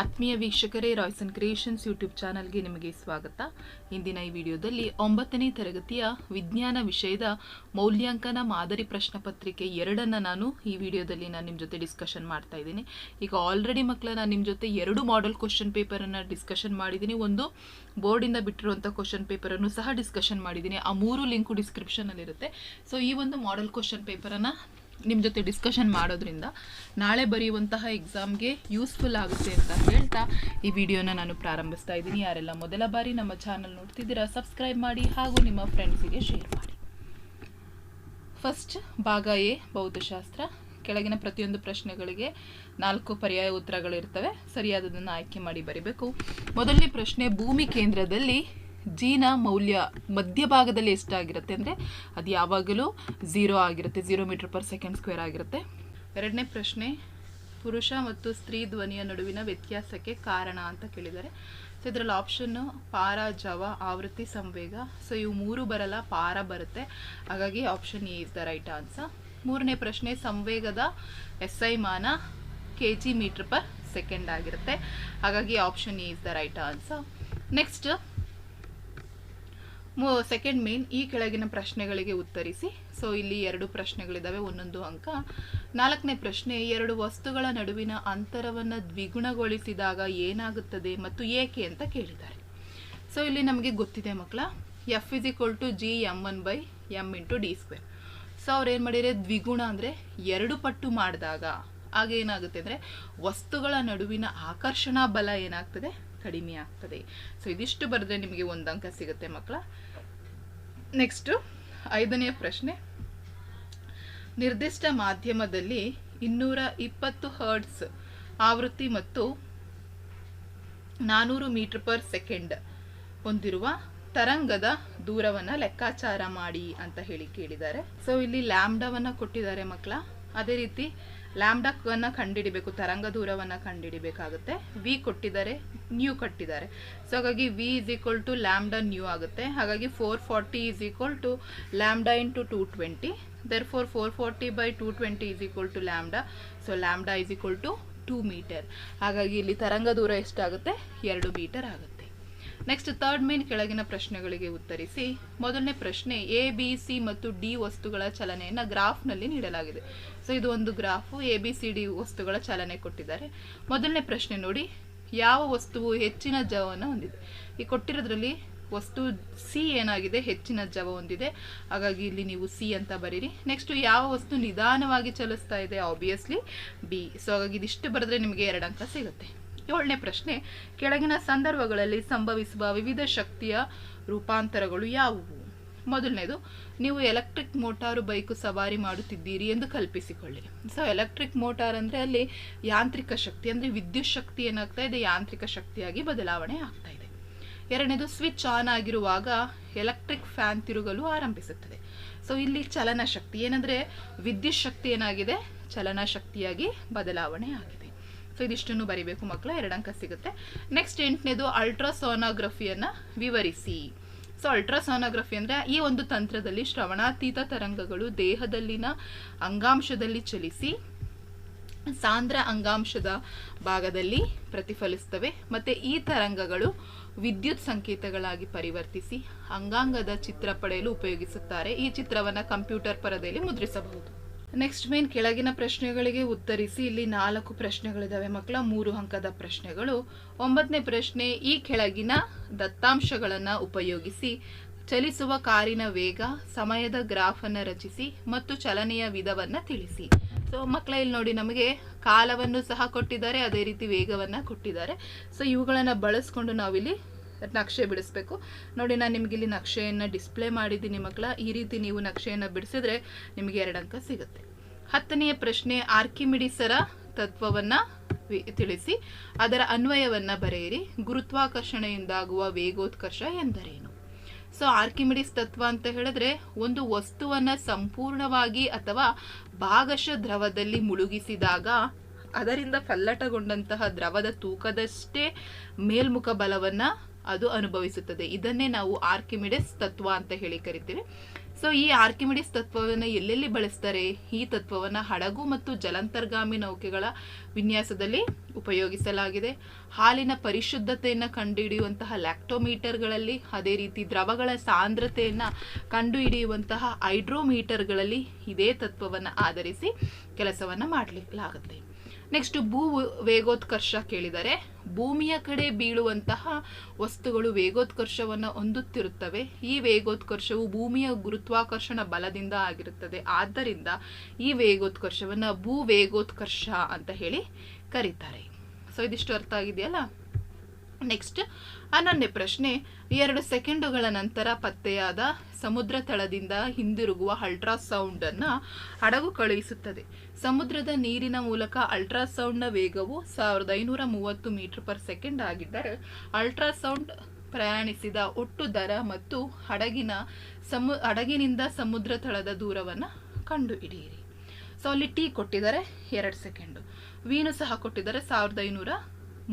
ಆತ್ಮೀಯ ವೀಕ್ಷಕರೇ, Royson creations YouTube ಚಾನಲ್ಗೆ ನಿಮಗೆ ಸ್ವಾಗತ. ಇಂದಿನ ಈ ವಿಡಿಯೋದಲ್ಲಿ ಒಂಬತ್ತನೇ ತರಗತಿಯ ವಿಜ್ಞಾನ ವಿಷಯದ ಮೌಲ್ಯಾಂಕನ ಮಾದರಿ ಪ್ರಶ್ನೆ ಪತ್ರಿಕೆ ಎರಡನ್ನು ನಾನು ಈ ವಿಡಿಯೋದಲ್ಲಿ ನಾನು ನಿಮ್ಮ ಜೊತೆ ಡಿಸ್ಕಷನ್ ಮಾಡ್ತಾ ಇದ್ದೀನಿ. ಈಗ ಆಲ್ರೆಡಿ ಮಕ್ಕಳ ನಾನು ನಿಮ್ಮ ಜೊತೆ ಎರಡು ಮಾಡೆಲ್ ಕ್ವಶನ್ ಪೇಪರನ್ನು ಡಿಸ್ಕಷನ್ ಮಾಡಿದ್ದೀನಿ. ಒಂದು ಬೋರ್ಡಿಂದ ಬಿಟ್ಟಿರುವಂಥ ಕ್ವಶನ್ ಪೇಪರನ್ನು ಸಹ ಡಿಸ್ಕಷನ್ ಮಾಡಿದ್ದೀನಿ. ಆ ಮೂರು ಲಿಂಕು ಡಿಸ್ಕ್ರಿಪ್ಷನಲ್ಲಿರುತ್ತೆ ಸೊ ಈ ಒಂದು ಮಾಡೆಲ್ ಕ್ವಶನ್ ಪೇಪರನ್ನು ನಿಮ್ಮ ಜೊತೆ ಡಿಸ್ಕಷನ್ ಮಾಡೋದ್ರಿಂದ ನಾಳೆ ಬರೆಯುವಂತಹ ಎಕ್ಸಾಮ್ಗೆ ಯೂಸ್ಫುಲ್ ಆಗುತ್ತೆ ಅಂತ ಹೇಳ್ತಾ ಈ ವಿಡಿಯೋನ ನಾನು ಪ್ರಾರಂಭಿಸ್ತಾ ಇದ್ದೀನಿ. ಯಾರೆಲ್ಲ ಮೊದಲ ಬಾರಿ ನಮ್ಮ ಚಾನಲ್ ನೋಡ್ತಿದ್ದೀರಾ ಸಬ್ಸ್ಕ್ರೈಬ್ ಮಾಡಿ ಹಾಗೂ ನಿಮ್ಮ ಫ್ರೆಂಡ್ಸಿಗೆ ಶೇರ್ ಮಾಡಿ. ಫಸ್ಟ್ ಭಾಗ ಎ, ಭೌತಶಾಸ್ತ್ರ. ಕೆಳಗಿನ ಪ್ರತಿಯೊಂದು ಪ್ರಶ್ನೆಗಳಿಗೆ ನಾಲ್ಕು ಪರ್ಯಾಯ ಉತ್ತರಗಳಿರ್ತವೆ ಸರಿಯಾದದನ್ನು ಆಯ್ಕೆ ಮಾಡಿ ಬರಿಬೇಕು. ಮೊದಲನೇ ಪ್ರಶ್ನೆ, ಭೂಮಿ ಕೇಂದ್ರದಲ್ಲಿ ಜೀನ ಮೌಲ್ಯ ಮಧ್ಯಭಾಗದಲ್ಲಿ ಎಷ್ಟಾಗಿರುತ್ತೆ ಅಂದರೆ ಅದು ಯಾವಾಗಲೂ ಝೀರೋ ಆಗಿರುತ್ತೆ zero metre per second square ಆಗಿರುತ್ತೆ. ಎರಡನೇ ಪ್ರಶ್ನೆ, ಪುರುಷ ಮತ್ತು ಸ್ತ್ರೀ ಧ್ವನಿಯ ನಡುವಿನ ವ್ಯತ್ಯಾಸಕ್ಕೆ ಕಾರಣ ಅಂತ ಕೇಳಿದ್ದಾರೆ. ಸೊ ಇದರಲ್ಲಿ ಆಪ್ಷನ್ನು ಪಾರ, ಜವ, ಆವೃತ್ತಿ, ಸಂವೇಗ. ಸೊ ಇವು ಮೂರು ಬರಲ್ಲ, ಪಾರ ಬರುತ್ತೆ. ಹಾಗಾಗಿ option A is the right answer ಮೂರನೇ ಪ್ರಶ್ನೆ, ಸಂವೇಗದ ಎಸ್ ಐ ಮಾನ K G metre per second ಆಗಿರುತ್ತೆ. ಹಾಗಾಗಿ option A is the right answer next second main ಈ ಕೆಳಗಿನ ಪ್ರಶ್ನೆಗಳಿಗೆ ಉತ್ತರಿಸಿ. ಸೊ ಇಲ್ಲಿ ಎರಡು ಪ್ರಶ್ನೆಗಳಿದ್ದಾವೆ ಒಂದೊಂದು ಅಂಕ. ನಾಲ್ಕನೇ ಪ್ರಶ್ನೆ, ಎರಡು ವಸ್ತುಗಳ ನಡುವಿನ ಅಂತರವನ್ನು ದ್ವಿಗುಣಗೊಳಿಸಿದಾಗ ಏನಾಗುತ್ತದೆ ಮತ್ತು ಏಕೆ ಅಂತ ಕೇಳಿದ್ದಾರೆ. ಸೊ ಇಲ್ಲಿ ನಮಗೆ ಗೊತ್ತಿದೆ ಮಕ್ಕಳ. F is equal to G M one by M into D square so ಅವ್ರು ಏನು ಮಾಡಿದರೆ ದ್ವಿಗುಣ ಅಂದರೆ ಎರಡು ಪಟ್ಟು ಮಾಡಿದಾಗ ಆಗ ಏನಾಗುತ್ತೆ ಅಂದರೆ ವಸ್ತುಗಳ ನಡುವಿನ ಆಕರ್ಷಣಾ ಬಲ ಏನಾಗ್ತದೆ? ಕಡಿಮೆ ಆಗ್ತದೆ. ಸೊ ಇದಿಷ್ಟು ಬರೆದ್ರೆ ನಿಮಗೆ ಒಂದು ಅಂಕ ಸಿಗುತ್ತೆ ಮಕ್ಕಳ. ನೆಕ್ಸ್ಟು ಐದನೆಯ ಪ್ರಶ್ನೆ. ನಿರ್ದಿಷ್ಟ ಮಾಧ್ಯಮದಲ್ಲಿ ಇನ್ನೂರ ಇಪ್ಪತ್ತು ಹರ್ಡ್ಸ್ ಆವೃತ್ತಿ ಮತ್ತು ನಾನೂರು ಮೀಟರ್ ಪರ್ ಸೆಕೆಂಡ್ ಹೊಂದಿರುವ ತರಂಗದ ದೂರವನ್ನು ಲೆಕ್ಕಾಚಾರ ಮಾಡಿ ಅಂತ ಹೇಳಿ ಕೇಳಿದ್ದಾರೆ. ಸೊ ಇಲ್ಲಿ ಲ್ಯಾಮ್ಡವನ್ನು ಕೊಟ್ಟಿದ್ದಾರೆ ಮಕ್ಕಳ. ಅದೇ ರೀತಿ ಲ್ಯಾಂಬ್ಡಾವನ್ನು ಕಂಡುಹಿಡಿಬೇಕು ತರಂಗ ದೂರವನ್ನು ಕಂಡುಹಿಡಿಬೇಕಾಗುತ್ತೆ ವಿ ಕೊಟ್ಟಿದ್ದಾರೆ ನ್ಯೂ ಕಟ್ಟಿದ್ದಾರೆ. ಸೊ ಹಾಗಾಗಿ V is equal to lambda nu ಆಗುತ್ತೆ. ಹಾಗಾಗಿ four forty is equal to lambda into two twenty there four four forty by two twenty is equal to lambda so lambda is equal to two metre ಹಾಗಾಗಿ ಇಲ್ಲಿ ತರಂಗ ದೂರ ಎಷ್ಟಾಗುತ್ತೆ? ಎರಡು metre ಆಗುತ್ತೆ. Next third main ಕೆಳಗಿನ ಪ್ರಶ್ನೆಗಳಿಗೆ ಉತ್ತರಿಸಿ. ಮೊದಲನೇ ಪ್ರಶ್ನೆ ಎ ಬಿ ಸಿ ಮತ್ತು ಡಿ ವಸ್ತುಗಳ ಚಲನೆಯನ್ನು ಗ್ರಾಫ್ನಲ್ಲಿ ನೀಡಲಾಗಿದೆ. ಸೊ ಇದು ಒಂದು graph A B C D ವಸ್ತುಗಳ ಚಲನೆ ಕೊಟ್ಟಿದ್ದಾರೆ. ಮೊದಲನೇ ಪ್ರಶ್ನೆ ನೋಡಿ. ಯಾವ ವಸ್ತುವು ಹೆಚ್ಚಿನ ಜವವನ್ನು ಹೊಂದಿದೆ? ಈ ಕೊಟ್ಟಿರೋದ್ರಲ್ಲಿ ವಸ್ತು ಸಿ ಏನಾಗಿದೆ? ಹೆಚ್ಚಿನ ಜವ ಹೊಂದಿದೆ. ಹಾಗಾಗಿ ಇಲ್ಲಿ ನೀವು ಸಿ ಅಂತ ಬರೀರಿ. ನೆಕ್ಸ್ಟ್ ಯಾವ ವಸ್ತು ನಿಧಾನವಾಗಿ ಚಲಿಸ್ತಾ ಇದೆ? ಆಬ್ವಿಯಸ್ಲಿ ಬಿ ಸೊ ಹಾಗಾಗಿ ಇದಿಷ್ಟು ಬರೆದ್ರೆ ನಿಮಗೆ ಎರಡು ಅಂಕ ಸಿಗುತ್ತೆ. ಏಳನೇ ಪ್ರಶ್ನೆ, ಕೆಳಗಿನ ಸಂದರ್ಭಗಳಲ್ಲಿ ಸಂಭವಿಸುವ ವಿವಿಧ ಶಕ್ತಿಯ ರೂಪಾಂತರಗಳು ಯಾವುವು? ಮೊದಲನೇದು, ನೀವು ಎಲೆಕ್ಟ್ರಿಕ್ ಮೋಟಾರು ಬೈಕು ಸವಾರಿ ಮಾಡುತ್ತಿದ್ದೀರಿ ಎಂದು ಕಲ್ಪಿಸಿಕೊಳ್ಳಿ. ಸೊ ಎಲೆಕ್ಟ್ರಿಕ್ ಮೋಟಾರ್ ಅಂದರೆ ಅಲ್ಲಿ ಯಾಂತ್ರಿಕ ಶಕ್ತಿ, ಅಂದರೆ ವಿದ್ಯುತ್ ಶಕ್ತಿ ಏನಾಗ್ತಾ ಇದೆ? ಯಾಂತ್ರಿಕ ಶಕ್ತಿಯಾಗಿ ಬದಲಾವಣೆ ಆಗ್ತಾ ಇದೆ. ಎರಡನೇದು, ಸ್ವಿಚ್ ಆನ್ ಆಗಿರುವಾಗ ಎಲೆಕ್ಟ್ರಿಕ್ ಫ್ಯಾನ್ ತಿರುಗಲು ಆರಂಭಿಸುತ್ತದೆ. ಸೊ ಇಲ್ಲಿ ಚಲನ ಶಕ್ತಿ ಏನಂದರೆ ವಿದ್ಯುತ್ ಶಕ್ತಿ ಏನಾಗಿದೆ? ಚಲನ ಶಕ್ತಿಯಾಗಿ ಬದಲಾವಣೆ ಆಗಿದೆ. ಸೊ ಇದಿಷ್ಟನ್ನು ಬರಿಬೇಕು ಮಕ್ಕಳ, ಎರಡು ಸಿಗುತ್ತೆ. ನೆಕ್ಸ್ಟ್ ಎಂಟನೇದು ಅಲ್ಟ್ರಾಸೋನೋಗ್ರಫಿಯನ್ನು ವಿವರಿಸಿ. ಸೊ ಅಲ್ಟ್ರಾಸೋನೋಗ್ರಫಿ ಅಂದರೆ ಈ ಒಂದು ತಂತ್ರದಲ್ಲಿ ಶ್ರವಣಾತೀತ ತರಂಗಗಳು ದೇಹದಲ್ಲಿನ ಅಂಗಾಂಶದಲ್ಲಿ ಚಲಿಸಿ, ಸಾಂದ್ರ ಅಂಗಾಂಶದ ಭಾಗದಲ್ಲಿ ಪ್ರತಿಫಲಿಸ್ತವೆ ಮತ್ತು ಈ ತರಂಗಗಳು ವಿದ್ಯುತ್ ಸಂಕೇತಗಳಾಗಿ ಪರಿವರ್ತಿಸಿ ಅಂಗಾಂಗದ ಚಿತ್ರ ಪಡೆಯಲು ಉಪಯೋಗಿಸುತ್ತಾರೆ. ಈ ಚಿತ್ರವನ್ನು ಕಂಪ್ಯೂಟರ್ ಪರದೆಯಲ್ಲಿ ಮುದ್ರಿಸಬಹುದು. ನೆಕ್ಸ್ಟ್ ಮೇನ್ ಕೆಳಗಿನ ಪ್ರಶ್ನೆಗಳಿಗೆ ಉತ್ತರಿಸಿ, ಇಲ್ಲಿ ನಾಲ್ಕು ಪ್ರಶ್ನೆಗಳಿದ್ದಾವೆ ಮಕ್ಕಳ. ಮೂರು ಅಂಕದ ಪ್ರಶ್ನೆಗಳು. ಒಂಬತ್ತನೇ ಪ್ರಶ್ನೆ, ಈ ಕೆಳಗಿನ ದತ್ತಾಂಶಗಳನ್ನು ಉಪಯೋಗಿಸಿ, ಚಲಿಸುವ ಕಾರಿನ ವೇಗ, ಸಮಯದ ಗ್ರಾಫನ್ನು ರಚಿಸಿ ಮತ್ತು ಚಲನೆಯ ವಿಧವನ್ನು ತಿಳಿಸಿ. ಸೊ ಮಕ್ಕಳ, ಇಲ್ಲಿ ನೋಡಿ ನಮಗೆ ಕಾಲವನ್ನು ಸಹ ಕೊಟ್ಟಿದ್ದಾರೆ, ಅದೇ ರೀತಿ ವೇಗವನ್ನು ಕೊಟ್ಟಿದ್ದಾರೆ. ಸೊ ಇವುಗಳನ್ನು ಬಳಸ್ಕೊಂಡು ನಾವಿಲ್ಲಿ ನಕ್ಷೆ ಬಿಡಿಸ್ಬೇಕು. ನೋಡಿ, ನಾನು ನಿಮಗೆ ಇಲ್ಲಿ ನಕ್ಷೆಯನ್ನು ಡಿಸ್ಪ್ಲೇ ಮಾಡಿದ್ದೀನಿ ಮಕ್ಕಳ. ಈ ರೀತಿ ನೀವು ನಕ್ಷೆಯನ್ನು ಬಿಡಿಸಿದ್ರೆ ನಿಮಗೆ ಎರಡು ಅಂಕ ಸಿಗುತ್ತೆ. ಹತ್ತನೆಯ ಪ್ರಶ್ನೆ ಆರ್ಕಿಮಿಡಿಸರ ತತ್ವವನ್ನ ತಿಳಿಸಿ. ಅದರ ಅನ್ವಯವನ್ನ ಬರೆಯಿರಿ. ಗುರುತ್ವಾಕರ್ಷಣೆಯಿಂದಾಗುವ ವೇಗೋತ್ಕರ್ಷ ಎಂದರೇನು? ಸೊ, ಆರ್ಕಿಮಿಡಿಸ್ ತತ್ವ ಅಂತ ಹೇಳಿದ್ರೆ ಒಂದು ವಸ್ತುವನ್ನ ಸಂಪೂರ್ಣವಾಗಿ ಅಥವಾ ಭಾಗಶಃ ದ್ರವದಲ್ಲಿ ಮುಳುಗಿಸಿದಾಗ ಅದರಿಂದ ಫಲ್ಲಟಗೊಂಡಂತಹ ದ್ರವದ ತೂಕದಷ್ಟೇ ಮೇಲ್ಮುಖ ಬಲವನ್ನ ಅದು ಅನುಭವಿಸುತ್ತದೆ. ಇದನ್ನೇ ನಾವು ಆರ್ಕಿಮಿಡಿಸ್ ತತ್ವ ಅಂತ ಹೇಳಿ ಕರಿತೀವಿ. ಸೊ ಈ ಆರ್ಕಿಮಿಡಿಸ್ ತತ್ವವನ್ನು ಎಲ್ಲೆಲ್ಲಿ ಬಳಸ್ತಾರೆ? ಈ ತತ್ವವನ್ನು ಹಡಗು ಮತ್ತು ಜಲಾಂತರ್ಗಾಮಿ ನೌಕೆಗಳ ವಿನ್ಯಾಸದಲ್ಲಿ ಉಪಯೋಗಿಸಲಾಗಿದೆ. ಹಾಲಿನ ಪರಿಶುದ್ಧತೆಯನ್ನು ಕಂಡುಹಿಡಿಯುವಂತಹ ಲ್ಯಾಕ್ಟೋಮೀಟರ್ಗಳಲ್ಲಿ, ಅದೇ ರೀತಿ ದ್ರವಗಳ ಸಾಂದ್ರತೆಯನ್ನು ಕಂಡುಹಿಡಿಯುವಂತಹ ಹೈಡ್ರೋಮೀಟರ್ಗಳಲ್ಲಿ ಇದೇ ತತ್ವವನ್ನು ಆಧರಿಸಿ ಕೆಲಸವನ್ನು ಮಾಡಲಾಗುತ್ತೆ ನೆಕ್ಸ್ಟ್ ಭೂ ವೇಗೋತ್ಕರ್ಷ ಕೇಳಿದರೆ, ಭೂಮಿಯ ಕಡೆ ಬೀಳುವಂತಹ ವಸ್ತುಗಳು ವೇಗೋತ್ಕರ್ಷವನ್ನು ಹೊಂದುತ್ತಿರುತ್ತವೆ. ಈ ವೇಗೋತ್ಕರ್ಷವು ಭೂಮಿಯ ಗುರುತ್ವಾಕರ್ಷಣ ಬಲದಿಂದ ಆಗಿರುತ್ತದೆ. ಆದ್ದರಿಂದ ಈ ವೇಗೋತ್ಕರ್ಷವನ್ನು ಭೂ ವೇಗೋತ್ಕರ್ಷ ಅಂತ ಹೇಳಿ ಕರೀತಾರೆ. ಸೊ ಇದಿಷ್ಟು ಅರ್ಥ ಆಗಿದೆಯಲ್ಲ? ನೆಕ್ಸ್ಟ್ ಹನ್ನೊಂದನೇ ಪ್ರಶ್ನೆ, ಎರಡು ಸೆಕೆಂಡುಗಳ ನಂತರ ಪತ್ತೆಯಾದ ಸಮುದ್ರ ತಳದಿಂದ ಹಿಂದಿರುಗುವ ಅಲ್ಟ್ರಾಸೌಂಡನ್ನು ಹಡಗು ಕಳುಹಿಸುತ್ತದೆ. ಸಮುದ್ರದ ನೀರಿನ ಮೂಲಕ ಅಲ್ಟ್ರಾಸೌಂಡ್ನ ವೇಗವು ಸಾವಿರದ ಐನೂರ ಮೂವತ್ತು ಮೀಟರ್ ಪರ್ ಸೆಕೆಂಡ್ ಆಗಿದ್ದರೆ ಅಲ್ಟ್ರಾಸೌಂಡ್ ಪ್ರಯಾಣಿಸಿದ ಒಟ್ಟು ದರ ಮತ್ತು ಹಡಗಿನ ಸಮು, ಹಡಗಿನಿಂದ ಸಮುದ್ರ ತಳದ ದೂರವನ್ನು ಕಂಡುಹಿಡಿಯಿರಿ. ಸೊ ಅಲ್ಲಿ ಟಿ ಕೊಟ್ಟಿದ್ದಾರೆ ಎರಡು ಸೆಕೆಂಡು. ವೀನು ಸಹ ಕೊಟ್ಟಿದ್ದಾರೆ ಸಾವಿರದ ಐನೂರ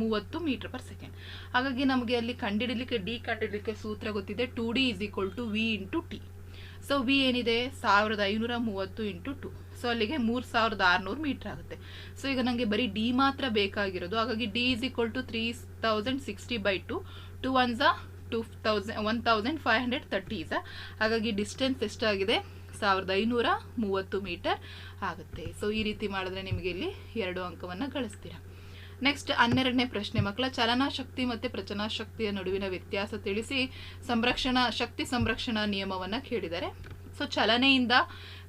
ಮೂವತ್ತು ಮೀಟರ್ ಪರ್ ಸೆಕೆಂಡ್. ಹಾಗಾಗಿ ನಮಗೆ ಅಲ್ಲಿ ಕಂಡಿಡಲಿಕ್ಕೆ, ಡಿ ಕಂಡಿಡಲಿಕ್ಕೆ ಸೂತ್ರ ಗೊತ್ತಿದೆ, to D is equal to V into T so V ಏನಿದೆ? ಸಾವಿರದ ಐನೂರ ಮೂವತ್ತು ಇಂಟು ಟು ಸೊ ಅಲ್ಲಿಗೆ ಮೂರು ಸಾವಿರದ ಆರುನೂರು ಮೀಟರ್ ಆಗುತ್ತೆ. ಸೊ ಈಗ ನನಗೆ ಬರೀ ಡಿ ಮಾತ್ರ ಬೇಕಾಗಿರೋದು. ಹಾಗಾಗಿ D is equal to three thousand sixty by two two one Jha two thousand one thousand five hundred thirty is ಹಾಗಾಗಿ ಡಿಸ್ಟೆನ್ಸ್ ಎಷ್ಟಾಗಿದೆ? ಸಾವಿರದ ಐನೂರ ಮೂವತ್ತು ಮೀಟರ್ ಆಗುತ್ತೆ. ಸೊ ಈ ರೀತಿ ಮಾಡಿದ್ರೆ ನಿಮಗೆ ಇಲ್ಲಿ ಎರಡು ಅಂಕವನ್ನು ಗಳಿಸ್ತೀರಾ. ನೆಕ್ಸ್ಟ್ ಹನ್ನೆರಡನೇ ಪ್ರಶ್ನೆ. ಮಕ್ಕಳ ಚಲನಾಶಕ್ತಿ ಮತ್ತು ಪ್ರಚನಾಶಕ್ತಿಯ ನಡುವಿನ ವ್ಯತ್ಯಾಸ ತಿಳಿಸಿ ಸಂರಕ್ಷಣಾ, ಶಕ್ತಿ ಸಂರಕ್ಷಣಾ ನಿಯಮವನ್ನು ಕೇಳಿದ್ದಾರೆ ಸೊ ಚಲನೆಯಿಂದ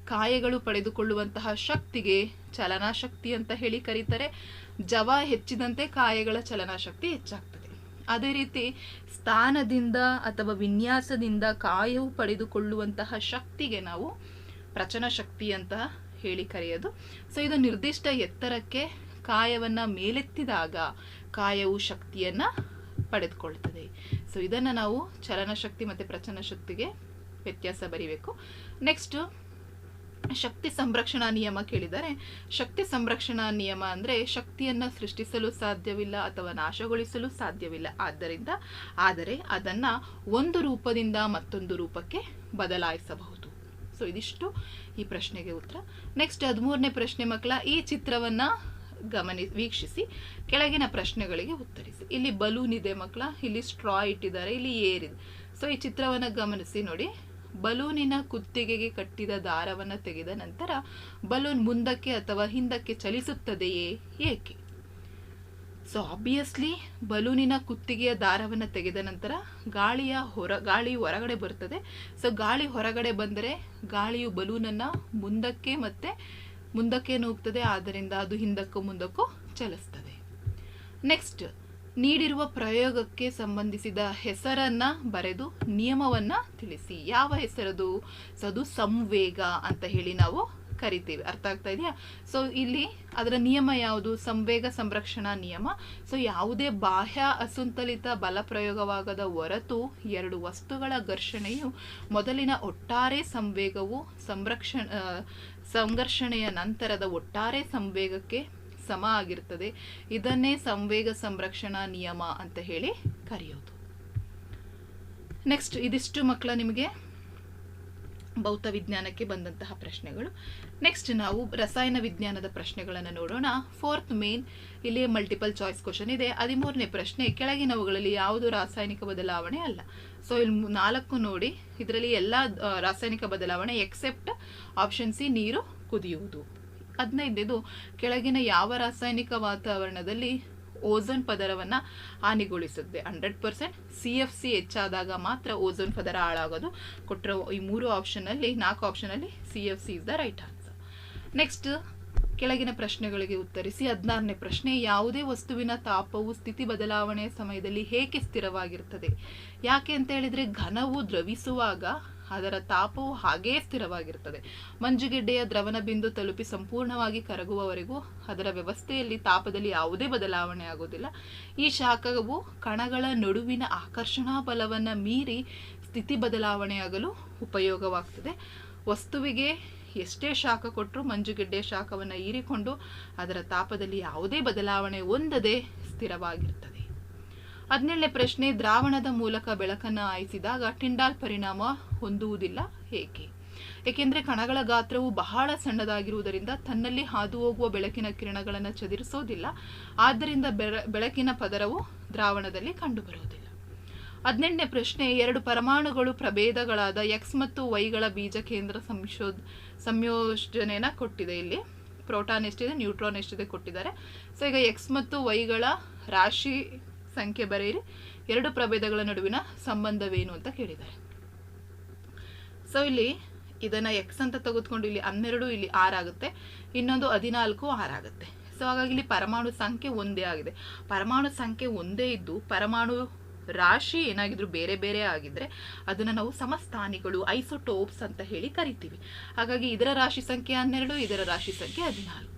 ಕಾಯಗಳು ಪಡೆದುಕೊಳ್ಳುವಂತಹ ಶಕ್ತಿಗೆ ಚಲನಾಶಕ್ತಿ ಅಂತ ಹೇಳಿ ಕರೀತಾರೆ. ಜವ ಹೆಚ್ಚಿದಂತೆ ಕಾಯಗಳ ಚಲನಾಶಕ್ತಿ ಹೆಚ್ಚಾಗ್ತದೆ. ಅದೇ ರೀತಿ ಸ್ಥಾನದಿಂದ ಅಥವಾ ವಿನ್ಯಾಸದಿಂದ ಕಾಯವು ಪಡೆದುಕೊಳ್ಳುವಂತಹ ಶಕ್ತಿಗೆ ನಾವು ಪ್ರಚನ ಶಕ್ತಿ ಅಂತ ಹೇಳಿ ಕರೆಯೋದು. ಸೊ ಇದು ನಿರ್ದಿಷ್ಟ ಎತ್ತರಕ್ಕೆ ಕಾಯವನ್ನು ಮೇಲೆತ್ತಿದಾಗ ಕಾಯವು ಶಕ್ತಿಯನ್ನು ಪಡೆದುಕೊಳ್ತದೆ. ಸೊ ಇದನ್ನು ನಾವು ಚಲನಶಕ್ತಿ ಮತ್ತು ಪ್ರಚನ ಶಕ್ತಿಗೆ ವ್ಯತ್ಯಾಸ ಬರಿಬೇಕು. ನೆಕ್ಸ್ಟ್ ಶಕ್ತಿ ಸಂರಕ್ಷಣಾ ನಿಯಮ ಕೇಳಿದರೆ, ಶಕ್ತಿ ಸಂರಕ್ಷಣಾ ನಿಯಮ ಅಂದರೆ ಶಕ್ತಿಯನ್ನು ಸೃಷ್ಟಿಸಲು ಸಾಧ್ಯವಿಲ್ಲ ಅಥವಾ ನಾಶಗೊಳಿಸಲು ಸಾಧ್ಯವಿಲ್ಲ. ಆದ್ದರಿಂದ, ಆದರೆ ಅದನ್ನು ಒಂದು ರೂಪದಿಂದ ಮತ್ತೊಂದು ರೂಪಕ್ಕೆ ಬದಲಾಯಿಸಬಹುದು. ಸೊ ಇದಿಷ್ಟು ಈ ಪ್ರಶ್ನೆಗೆ ಉತ್ತರ. ನೆಕ್ಸ್ಟ್ ಹದಿಮೂರನೇ ಪ್ರಶ್ನೆ ಮಕ್ಕಳ, ಈ ಚಿತ್ರವನ್ನು ಗಮನಿ, ವೀಕ್ಷಿಸಿ, ಕೆಳಗಿನ ಪ್ರಶ್ನೆಗಳಿಗೆ ಉತ್ತರಿಸಿ. ಇಲ್ಲಿ ಬಲೂನ್ ಇದೆ ಮಕ್ಕಳ, ಇಲ್ಲಿ ಸ್ಟ್ರಾ ಇಟ್ಟಿದ್ದಾರೆ, ಇಲ್ಲಿ ಏರ್ ಇದೆ. ಸೊ ಈ ಚಿತ್ರವನ್ನು ಗಮನಿಸಿ ನೋಡಿ. ಬಲೂನಿನ ಕುತ್ತಿಗೆಗೆ ಕಟ್ಟಿದ ದಾರವನ್ನು ತೆಗೆದ ನಂತರ ಬಲೂನ್ ಮುಂದಕ್ಕೆ ಅಥವಾ ಹಿಂದಕ್ಕೆ ಚಲಿಸುತ್ತದೆಯೇ? ಏಕೆ? ಸೊ ಆಬ್ವಿಯಸ್ಲಿ ಬಲೂನಿನ ಕುತ್ತಿಗೆಯ ದಾರವನ್ನು ತೆಗೆದ ನಂತರ ಗಾಳಿಯ ಹೊರ, ಗಾಳಿ ಹೊರಗಡೆ ಬರ್ತದೆ. ಸೊ ಗಾಳಿ ಹೊರಗಡೆ ಬಂದರೆ ಗಾಳಿಯು ಬಲೂನನ್ನು ಮುಂದಕ್ಕೆ ಮತ್ತೆ ಮುಂದಕ್ಕೆ ನೂಗ್ತದೆ ಆದ್ದರಿಂದ ಅದು ಹಿಂದಕ್ಕೂ ಮುಂದಕ್ಕೂ ಚಲಿಸ್ತದೆ. ನೆಕ್ಸ್ಟ್ ನೀಡಿರುವ ಪ್ರಯೋಗಕ್ಕೆ ಸಂಬಂಧಿಸಿದ ಹೆಸರನ್ನ ಬರೆದು ನಿಯಮವನ್ನ ತಿಳಿಸಿ. ಯಾವ ಹೆಸರದು? ಸದು ಸಂವೇಗ ಅಂತ ಹೇಳಿ ನಾವು ಕರಿತೀವಿ. ಅರ್ಥ ಆಗ್ತಾ ಇದೆಯಾ? ಸೊ ಇಲ್ಲಿ ಅದರ ನಿಯಮ ಯಾವುದು? ಸಂವೇಗ ಸಂರಕ್ಷಣಾ ನಿಯಮ. ಸೊ ಯಾವುದೇ ಬಾಹ್ಯ ಅಸಂತುಲಿತ ಬಲ ಪ್ರಯೋಗವಾಗದ ಹೊರತು ಎರಡು ವಸ್ತುಗಳ ಘರ್ಷಣೆಯು ಮೊದಲಿನ ಒಟ್ಟಾರೆ ಸಂವೇಗವು ಸಂರಕ್ಷಣ ಸಂಘರ್ಷಣೆಯ ನಂತರದ ಒಟ್ಟಾರೆ ಸಂವೇಗಕ್ಕೆ ಸಮ ಆಗಿರ್ತದೆ. ಇದನ್ನೇ ಸಂವೇಗ ಸಂರಕ್ಷಣಾ ನಿಯಮ ಅಂತ ಹೇಳಿ ಕರೆಯೋದು. ನೆಕ್ಸ್ಟ್ ಇದಿಷ್ಟು ಮಕ್ಕಳ ನಿಮಗೆ ಭೌತ ವಿಜ್ಞಾನಕ್ಕೆ ಬಂದಂತಹ ಪ್ರಶ್ನೆಗಳು. ನೆಕ್ಸ್ಟ್ ನಾವು ರಸಾಯನ ವಿಜ್ಞಾನದ ಪ್ರಶ್ನೆಗಳನ್ನು ನೋಡೋಣ. ಫೋರ್ತ್ ಮೇನ್ ಇಲ್ಲಿ ಮಲ್ಟಿಪಲ್ ಚಾಯ್ಸ್ ಕ್ವಶನ್ ಇದೆ. ಹದಿಮೂರನೇ ಪ್ರಶ್ನೆ, ಕೆಳಗಿನವುಗಳಲ್ಲಿ ಯಾವುದು ರಾಸಾಯನಿಕ ಬದಲಾವಣೆ ಅಲ್ಲ? ಸೊ ಇಲ್ಲಿ ನಾಲ್ಕು ನೋಡಿ. ಇದರಲ್ಲಿ ಎಲ್ಲ ರಾಸಾಯನಿಕ ಬದಲಾವಣೆ ಎಕ್ಸೆಪ್ಟ್ ಆಪ್ಷನ್ ಸಿ ನೀರು ಕುದಿಯುವುದು. ಹದಿನೈದನೇದು, ಕೆಳಗಿನ ಯಾವ ರಾಸಾಯನಿಕ ವಾತಾವರಣದಲ್ಲಿ ಓಝೋನ್ ಪದರವನ್ನು ಹಾನಿಗೊಳಿಸುತ್ತೆ. Hundred percent C F C ಹೆಚ್ಚಾದಾಗ ಮಾತ್ರ ಓಝೋನ್ ಪದರ ಹಾಳಾಗೋದು. ಕೊಟ್ಟಿರೋ ಈ ಮೂರು ಆಪ್ಷನಲ್ಲಿ, ನಾಲ್ಕು ಆಪ್ಷನಲ್ಲಿ C F C is the right answer next ಕೆಳಗಿನ ಪ್ರಶ್ನೆಗಳಿಗೆ ಉತ್ತರಿಸಿ. ಹದಿನಾರನೇ ಪ್ರಶ್ನೆ, ಯಾವುದೇ ವಸ್ತುವಿನ ತಾಪವು ಸ್ಥಿತಿ ಬದಲಾವಣೆಯ ಸಮಯದಲ್ಲಿ ಹೇಗೆ ಸ್ಥಿರವಾಗಿರುತ್ತದೆ? ಯಾಕೆ ಅಂತ ಹೇಳಿದ್ರೆ ಘನವು ದ್ರವಿಸುವಾಗ ಅದರ ತಾಪವು ಹಾಗೇ ಸ್ಥಿರವಾಗಿರುತ್ತದೆ. ಮಂಜುಗೆಡ್ಡೆಯ ದ್ರವನ ಬಿಂದು ತಲುಪಿ ಸಂಪೂರ್ಣವಾಗಿ ಕರಗುವವರೆಗೂ ಅದರ ವ್ಯವಸ್ಥೆಯಲ್ಲಿ ತಾಪದಲ್ಲಿ ಯಾವುದೇ ಬದಲಾವಣೆ ಆಗುವುದಿಲ್ಲ. ಈ ಶಾಖವು ಕಣಗಳ ನಡುವಿನ ಆಕರ್ಷಣಾ ಬಲವನ್ನು ಮೀರಿ ಸ್ಥಿತಿ ಬದಲಾವಣೆಯಾಗಲು ಉಪಯೋಗವಾಗ್ತದೆ. ವಸ್ತುವಿಗೆ ಎಷ್ಟೇ ಶಾಖ ಕೊಟ್ಟರೂ ಮಂಜುಗೆಡ್ಡೆ ಶಾಖವನ್ನು ಹೀರಿಕೊಂಡು ಅದರ ತಾಪದಲ್ಲಿ ಯಾವುದೇ ಬದಲಾವಣೆ ಹೊಂದದೆ ಸ್ಥಿರವಾಗಿರ್ತದೆ ಹದಿನೇಳನೇ ಪ್ರಶ್ನೆ, ದ್ರಾವಣದ ಮೂಲಕ ಬೆಳಕನ್ನು ಆಯಿಸಿದಾಗ ಟಿಂಡಾಲ್ ಪರಿಣಾಮ ಹೊಂದುವುದಿಲ್ಲ, ಏಕೆ? ಏಕೆಂದರೆ ಕಣಗಳ ಗಾತ್ರವು ಬಹಳ ಸಣ್ಣದಾಗಿರುವುದರಿಂದ ತನ್ನಲ್ಲಿ ಹಾದು ಹೋಗುವ ಬೆಳಕಿನ ಕಿರಣಗಳನ್ನು ಚದುರಿಸೋದಿಲ್ಲ, ಆದ್ದರಿಂದ ಬೆಳ, ಬೆಳಕಿನ ಪದರವು ದ್ರಾವಣದಲ್ಲಿ ಕಂಡುಬರುವುದಿಲ್ಲ. ಹದಿನೆಂಟನೇ ಪ್ರಶ್ನೆ, ಎರಡು ಪರಮಾಣುಗಳು ಪ್ರಭೇದಗಳಾದ ಎಕ್ಸ್ ಮತ್ತು ವೈಗಳ ಬೀಜ ಕೇಂದ್ರ ಸಂಶೋ ಸಂಯೋಜನೆನ ಕೊಟ್ಟಿದೆ ಇಲ್ಲಿ. ಪ್ರೋಟಾನ್ ಎಷ್ಟಿದೆ? ನ್ಯೂಟ್ರಾನ್ ಎಷ್ಟಿದೆ? ಕೊಟ್ಟಿದ್ದಾರೆ. ಸೊ, ಈಗ ಎಕ್ಸ್ ಮತ್ತು ವೈಗಳ ರಾಶಿ ಸಂಖ್ಯೆ ಬರೆಯಿರಿ. ಎರಡು ಪ್ರಭೇದಗಳ ನಡುವಿನ ಸಂಬಂಧವೇನು ಅಂತ ಕೇಳಿದ್ದಾರೆ. ಸೊ ಇಲ್ಲಿ ಇದನ್ನ ಎಕ್ಸ್ ಅಂತ ತೆಗೆದುಕೊಂಡು ಇಲ್ಲಿ ಹನ್ನೆರಡು, ಇಲ್ಲಿ ಆರ್ ಆಗುತ್ತೆ. ಇನ್ನೊಂದು ಹದಿನಾಲ್ಕು, ಆರ್ ಆಗುತ್ತೆ. ಸೊ ಹಾಗಾಗಿ ಇಲ್ಲಿ ಪರಮಾಣು ಸಂಖ್ಯೆ ಒಂದೇ ಆಗಿದೆ. ಪರಮಾಣು ಸಂಖ್ಯೆ ಒಂದೇ ಇದ್ದು ಪರಮಾಣು ರಾಶಿ ಏನಾಗಿದ್ರು ಬೇರೆ ಬೇರೆ ಆಗಿದ್ರೆ ಅದನ್ನ ನಾವು ಸಮಸ್ಥಾನಿಗಳು, ಐಸೋಟೋಪ್ಸ್ ಅಂತ ಹೇಳಿ ಕರಿತೀವಿ. ಹಾಗಾಗಿ ಇದರ ರಾಶಿ ಸಂಖ್ಯೆ ಹನ್ನೆರಡು, ಇದರ ರಾಶಿ ಸಂಖ್ಯೆ ಹದಿನಾಲ್ಕು.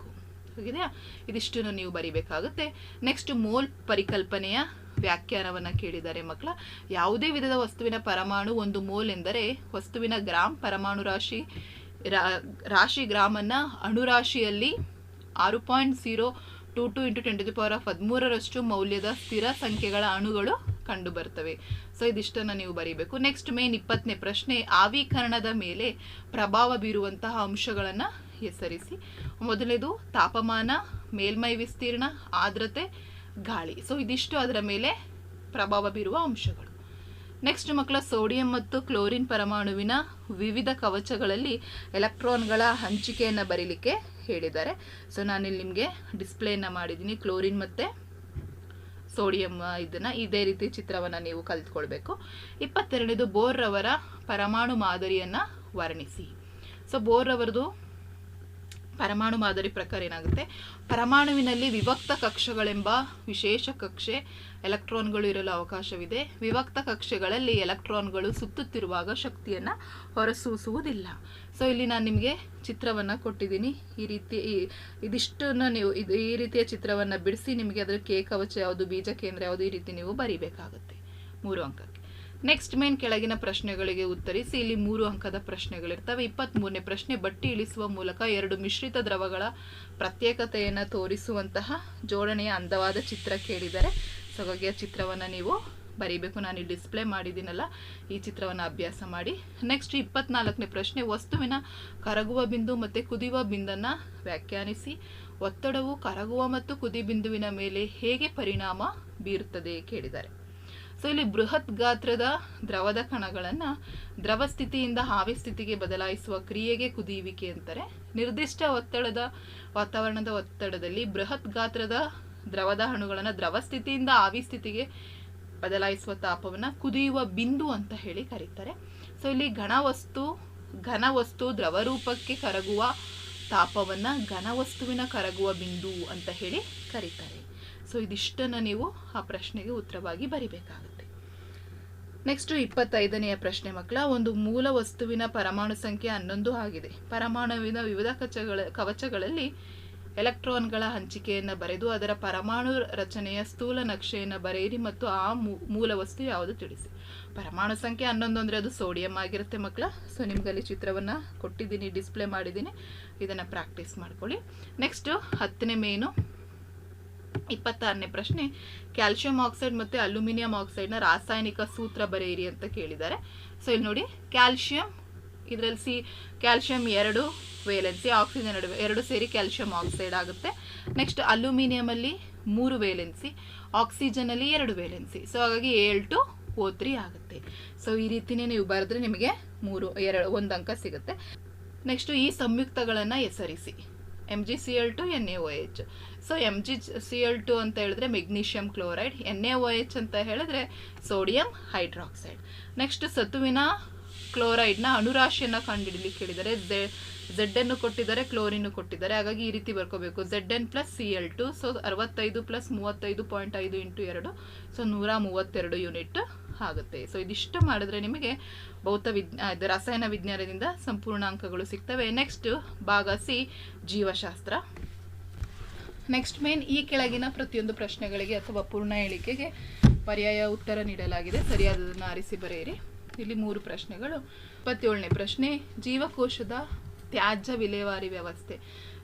ಇದಿಷ್ಟನ್ನು ನೀವು ಬರಿಬೇಕಾಗುತ್ತೆ. ನೆಕ್ಸ್ಟ್ ಮೋಲ್ ಪರಿಕಲ್ಪನೆಯ ವ್ಯಾಖ್ಯಾನವನ್ನು ಕೇಳಿದ್ದಾರೆ ಮಕ್ಕಳ. ಯಾವುದೇ ವಿಧದ ವಸ್ತುವಿನ ಪರಮಾಣು ಒಂದು ಮೋಲ್ ಎಂದರೆ ವಸ್ತುವಿನ ಗ್ರಾಮ್ ಪರಮಾಣು ರಾಶಿ ರಾಶಿ ಗ್ರಾಮನ್ನು ಅಣುರಾಶಿಯಲ್ಲಿ ಆರು point zero two two into twenty to power of ಹದಿಮೂರರಷ್ಟು ಮೌಲ್ಯದ ಸ್ಥಿರ ಸಂಖ್ಯೆಗಳ ಅಣುಗಳು ಕಂಡು ಬರ್ತವೆ ಸೊ ಇದಿಷ್ಟನ್ನು ನೀವು ಬರೀಬೇಕು. ನೆಕ್ಸ್ಟ್ ಮೇನ್ ಇಪ್ಪತ್ತನೇ ಪ್ರಶ್ನೆ, ಆವೀಕರಣದ ಮೇಲೆ ಪ್ರಭಾವ ಬೀರುವಂತಹ ಅಂಶಗಳನ್ನು ಹೆಸರಿಸಿ. ಮೊದಲನೇದು ತಾಪಮಾನ, ಮೇಲ್ಮೈ ವಿಸ್ತೀರ್ಣ, ಆರ್ದ್ರತೆ, ಗಾಳಿ. ಸೊ ಇದಿಷ್ಟು ಅದರ ಮೇಲೆ ಪ್ರಭಾವ ಬೀರುವ ಅಂಶಗಳು. ನೆಕ್ಸ್ಟ್ ಮಕ್ಕಳ, ಸೋಡಿಯಂ ಮತ್ತು ಕ್ಲೋರಿನ್ ಪರಮಾಣುವಿನ ವಿವಿಧ ಕವಚಗಳಲ್ಲಿ ಎಲೆಕ್ಟ್ರಾನ್ಗಳ ಹಂಚಿಕೆಯನ್ನು ಬರೀಲಿಕ್ಕೆ ಹೇಳಿದ್ದಾರೆ. ಸೊ ನಾನಿಲ್ಲಿ ನಿಮಗೆ ಡಿಸ್ಪ್ಲೇನ ಮಾಡಿದ್ದೀನಿ. ಕ್ಲೋರಿನ್ ಮತ್ತು ಸೋಡಿಯಂ ಇದನ್ನು ಇದೇ ರೀತಿ ಚಿತ್ರವನ್ನು ನೀವು ಕಲಿತ್ಕೊಳ್ಬೇಕು. ಇಪ್ಪತ್ತೆರಡನೇದು ಬೋರ್ ರವರ ಪರಮಾಣು ಮಾದರಿಯನ್ನು ವರ್ಣಿಸಿ. ಸೊ ಬೋರ್ ರವರದು ಪರಮಾಣು ಮಾದರಿ ಪ್ರಕಾರ ಏನಾಗುತ್ತೆ? ಪರಮಾಣುವಿನಲ್ಲಿ ವಿಭಕ್ತ ಕಕ್ಷೆಗಳೆಂಬ ವಿಶೇಷ ಕಕ್ಷೆ ಎಲೆಕ್ಟ್ರಾನ್ಗಳು ಇರಲು ಅವಕಾಶವಿದೆ. ವಿಭಕ್ತ ಕಕ್ಷೆಗಳಲ್ಲಿ ಎಲೆಕ್ಟ್ರಾನ್ಗಳು ಸುತ್ತುತ್ತಿರುವಾಗ ಶಕ್ತಿಯನ್ನು ಹೊರಸೂಸುವುದಿಲ್ಲ. ಸೊ ಇಲ್ಲಿ ನಾನು ನಿಮಗೆ ಚಿತ್ರವನ್ನು ಕೊಟ್ಟಿದ್ದೀನಿ. ಈ ರೀತಿ ಇದಿಷ್ಟನ್ನು ನೀವು, ಇದು ಈ ರೀತಿಯ ಚಿತ್ರವನ್ನು ಬಿಡಿಸಿ ನಿಮಗೆ ಅದರ ಕೇಕವಚ ಯಾವುದು, ಬೀಜ ಕೇಂದ್ರ ಯಾವುದು ಈ ರೀತಿ ನೀವು ಬರೀಬೇಕಾಗುತ್ತೆ. ಮೂರು ಅಂಕಕ್ಕೆ. ನೆಕ್ಸ್ಟ್ ಮೇನ್ ಕೆಳಗಿನ ಪ್ರಶ್ನೆಗಳಿಗೆ ಉತ್ತರಿಸಿ, ಇಲ್ಲಿ ಮೂರು ಅಂಕದ ಪ್ರಶ್ನೆಗಳಿರ್ತವೆ. ಇಪ್ಪತ್ತ್ಮೂರನೇ ಪ್ರಶ್ನೆ, ಬಟ್ಟಿ ಇಳಿಸುವ ಮೂಲಕ ಎರಡು ಮಿಶ್ರಿತ ದ್ರವಗಳ ಪ್ರತ್ಯೇಕತೆಯನ್ನು ತೋರಿಸುವಂತಹ ಜೋಡಣೆಯ ಅಂದವಾದ ಚಿತ್ರ ಕೇಳಿದರೆ ಸೊ ಹಾಗಾಗಿ ಆ ಚಿತ್ರವನ್ನು ನೀವು ಬರೀಬೇಕು. ನಾನು ಡಿಸ್ಪ್ಲೇ ಮಾಡಿದ್ದೀನಲ್ಲ, ಈ ಚಿತ್ರವನ್ನು ಅಭ್ಯಾಸ ಮಾಡಿ. ನೆಕ್ಸ್ಟ್ ಇಪ್ಪತ್ನಾಲ್ಕನೇ ಪ್ರಶ್ನೆ, ವಸ್ತುವಿನ ಕರಗುವ ಬಿಂದು ಮತ್ತು ಕುದಿಯುವ ಬಿಂದನ್ನು ವ್ಯಾಖ್ಯಾನಿಸಿ. ಒತ್ತಡವು ಕರಗುವ ಮತ್ತು ಕುದಿ ಬಿಂದುವಿನ ಮೇಲೆ ಹೇಗೆ ಪರಿಣಾಮ ಬೀರುತ್ತದೆ ಕೇಳಿದ್ದಾರೆ ಸೊ ಇಲ್ಲಿ ಬೃಹತ್ ಗಾತ್ರದ ದ್ರವದ ಕಣಗಳನ್ನು ದ್ರವ ಸ್ಥಿತಿಯಿಂದ ಹಾವಿ ಸ್ಥಿತಿಗೆ ಬದಲಾಯಿಸುವ ಕ್ರಿಯೆಗೆ ಕುದಿಯುವಿಕೆ ಅಂತಾರೆ. ನಿರ್ದಿಷ್ಟ ಒತ್ತಡದ ವಾತಾವರಣದ ಒತ್ತಡದಲ್ಲಿ ಬೃಹತ್ ಗಾತ್ರದ ದ್ರವದ ಅಣುಗಳನ್ನು ದ್ರವ ಸ್ಥಿತಿಯಿಂದ ಆವಿ ಸ್ಥಿತಿಗೆ ಬದಲಾಯಿಸುವ ತಾಪವನ್ನು ಕುದಿಯುವ ಬಿಂದು ಅಂತ ಹೇಳಿ ಕರೀತಾರೆ. ಸೊ ಇಲ್ಲಿ ಘನವಸ್ತು ಘನವಸ್ತು ದ್ರವ ರೂಪಕ್ಕೆ ಕರಗುವ ತಾಪವನ್ನು ಘನವಸ್ತುವಿನ ಕರಗುವ ಬಿಂದು ಅಂತ ಹೇಳಿ ಕರೀತಾರೆ. ಸೊ ಇದಿಷ್ಟನ್ನು ನೀವು ಆ ಪ್ರಶ್ನೆಗೆ ಉತ್ತರವಾಗಿ ಬರಿಬೇಕಾಗುತ್ತೆ. ನೆಕ್ಸ್ಟ್ ಇಪ್ಪತ್ತೈದನೆಯ ಪ್ರಶ್ನೆ ಮಕ್ಕಳ, ಒಂದು ಮೂಲ ವಸ್ತುವಿನ ಪರಮಾಣು ಸಂಖ್ಯೆ ಹನ್ನೊಂದು ಆಗಿದೆ. ಪರಮಾಣುವಿನ ವಿವಿಧ ಕಚಗಳ, ಕವಚಗಳಲ್ಲಿ ಎಲೆಕ್ಟ್ರಾನ್ಗಳ ಹಂಚಿಕೆಯನ್ನು ಬರೆದು ಅದರ ಪರಮಾಣು ರಚನೆಯ ಸ್ಥೂಲ ನಕ್ಷೆಯನ್ನು ಬರೆಯಿರಿ ಮತ್ತು ಆ ಮೂಲ ವಸ್ತು ಯಾವುದು ತಿಳಿಸಿ. ಪರಮಾಣು ಸಂಖ್ಯೆ ಹನ್ನೊಂದು ಅಂದರೆ ಅದು ಸೋಡಿಯಂ ಆಗಿರುತ್ತೆ ಮಕ್ಕಳ. ಸೊ ನಿಮಗಲ್ಲಿ ಚಿತ್ರವನ್ನು ಕೊಟ್ಟಿದ್ದೀನಿ, ಡಿಸ್ಪ್ಲೇ ಮಾಡಿದ್ದೀನಿ. ಇದನ್ನು ಪ್ರಾಕ್ಟೀಸ್ ಮಾಡ್ಕೊಳ್ಳಿ. ನೆಕ್ಸ್ಟು ಹತ್ತನೇ ಮೇನು ಇಪ್ಪತ್ತಾರನೇ ಪ್ರಶ್ನೆ ಕ್ಯಾಲ್ಸಿಯಂ ಆಕ್ಸೈಡ್ ಮತ್ತು ಅಲ್ಯೂಮಿನಿಯಂ ಆಕ್ಸೈಡ್ನ ರಾಸಾಯನಿಕ ಸೂತ್ರ ಬರೆಯಿರಿ ಅಂತ ಕೇಳಿದ್ದಾರೆ. ಸೊ ಇಲ್ಲಿ ನೋಡಿ ಕ್ಯಾಲ್ಸಿಯಂ ಇದರಲ್ಲಿ ಸಿ ಕ್ಯಾಲ್ಸಿಯಂ ಎರಡು, ವೇಲೆನ್ಸಿ ಆಕ್ಸಿಜನ್ ಎರಡು ಎರಡು ಸೇರಿ ಕ್ಯಾಲ್ಸಿಯಂ ಆಕ್ಸೈಡ್ ಆಗುತ್ತೆ. ನೆಕ್ಸ್ಟ್ ಅಲ್ಯೂಮಿನಿಯಮಲ್ಲಿ ಮೂರು ವೇಲೆನ್ಸಿ, ಆಕ್ಸಿಜನಲ್ಲಿ ಎರಡು ವೇಲೆನ್ಸಿ. ಸೊ ಹಾಗಾಗಿ ಏಳ್ ಟು ಓ ತ್ರೀ ಆಗುತ್ತೆ. ಸೊ ಈ ರೀತಿನೇ ನೀವು ಬರೆದ್ರೆ ನಿಮಗೆ ಮೂರು, ಎರಡು, ಒಂದು ಅಂಕ ಸಿಗುತ್ತೆ. ನೆಕ್ಸ್ಟು ಈ ಸಂಯುಕ್ತಗಳನ್ನು ಹೆಸರಿಸಿ. M G C L two N A O H so M G C L two ಅಂತ ಹೇಳಿದ್ರೆ magnesium chloride N A O H ಅಂತ ಹೇಳಿದ್ರೆ ಸೋಡಿಯಂ ಹೈಡ್ರಾಕ್ಸೈಡ್ ನೆಕ್ಸ್ಟ್ ಸತುವಿನ ಕ್ಲೋರೈಡ್ನ ಅಣುರಾಶಿಯನ್ನು ಕಂಡುಹಿಡಲಿಕ್ಕೆ ಹೇಳಿದ್ದಾರೆ ಝೆಡ್ ಅನ್ನು ಕೊಟ್ಟಿದ್ದಾರೆ ಕ್ಲೋರಿನ್ ಕೊಟ್ಟಿದ್ದಾರೆ. ಹಾಗಾಗಿ ಈ ರೀತಿ ಬರ್ಕೋಬೇಕು. Z N plus C L two so ಅರವತ್ತೈದು ಪ್ಲಸ್ ಮೂವತ್ತೈದು ಪಾಯಿಂಟ್ ಐದು ಇಂಟು ಎರಡು ಸೊ ನೂರ ಮೂವತ್ತೆರಡು ಯೂನಿಟ್ ಆಗುತ್ತೆ. ಸೊ ಇದಿಷ್ಟು ಮಾಡಿದ್ರೆ ನಿಮಗೆ ಭೌತ ವಿಜ್ಞಾ ರಸಾಯನ ವಿಜ್ಞಾನದಿಂದ ಸಂಪೂರ್ಣ ಅಂಕಗಳು ಸಿಗ್ತವೆ. ನೆಕ್ಸ್ಟ್ ಭಾಗ ಸಿ, ಜೀವಶಾಸ್ತ್ರ. ನೆಕ್ಸ್ಟ್ ಮೇನ್ ಈ ಕೆಳಗಿನ ಪ್ರತಿಯೊಂದು ಪ್ರಶ್ನೆಗಳಿಗೆ ಅಥವಾ ಪೂರ್ಣ ಹೇಳಿಕೆಗೆ ಪರ್ಯಾಯ ಉತ್ತರ ನೀಡಲಾಗಿದೆ. ಸರಿಯಾದದನ್ನು ಆರಿಸಿ ಬರೆಯಿರಿ. ಇಲ್ಲಿ ಮೂರು ಪ್ರಶ್ನೆಗಳು. ಇಪ್ಪತ್ತೇಳನೇ ಪ್ರಶ್ನೆ, ಜೀವಕೋಶದ ತ್ಯಾಜ್ಯ ವಿಲೇವಾರಿ ವ್ಯವಸ್ಥೆ.